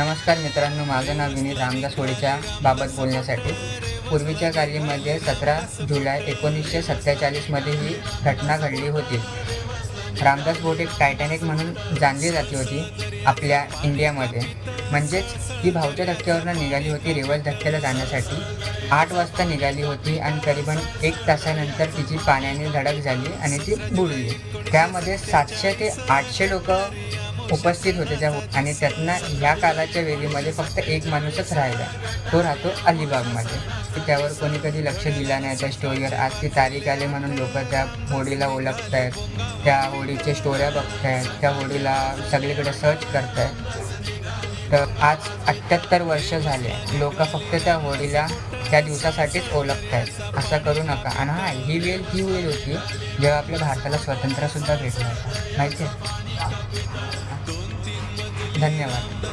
नमस्कार मित्रांनो माझं नाव विनीत रामदास होळीच्या बाबत बोलण्यासाठी. पूर्वीच्या काळीमध्ये सतरा जुलै एकोणीसशे सत्तेचाळीसमध्ये ही घटना घडली होती. रामदास बोट एक टायटॅनिक म्हणून जाणली जाती होती आपल्या इंडियामध्ये. म्हणजेच ही भावच्या धक्क्यावरनं निघाली होती रिवर्स धक्क्याला जाण्यासाठी. आठ वाजता निघाली होती आणि करीबन एक तासानंतर तिची पाण्याने धडक झाली आणि ती बुडली. त्यामध्ये सातशे ते आठशे लोक उपस्थित होते त्या आणि त्यातनं ह्या काळाच्या वेळीमध्ये फक्त एक माणूसच राहिला. तो राहतो अलिबागमध्ये. की त्यावर कोणी कधी लक्ष दिलं नाही. त्या स्टोरीवर आज ती तारीख आली म्हणून लोक त्या होडीला ओळखत आहेत त्या होडीच्या स्टोऱ्या बघत आहेत त्या होडीला सगळीकडे सर्च करत आहेत तर आज अठ्ठ्याहत्तर वर्ष झाले. लोक फक्त त्या होडीला त्या दिवसासाठीच ओळखत आहेत असं करू नका. आणि हां ही वेळ ही वेळ होती जेव्हा आपल्या भारताला स्वातंत्र्यसुद्धा भेटलं होतं. माहिती आहे? धन्यवाद.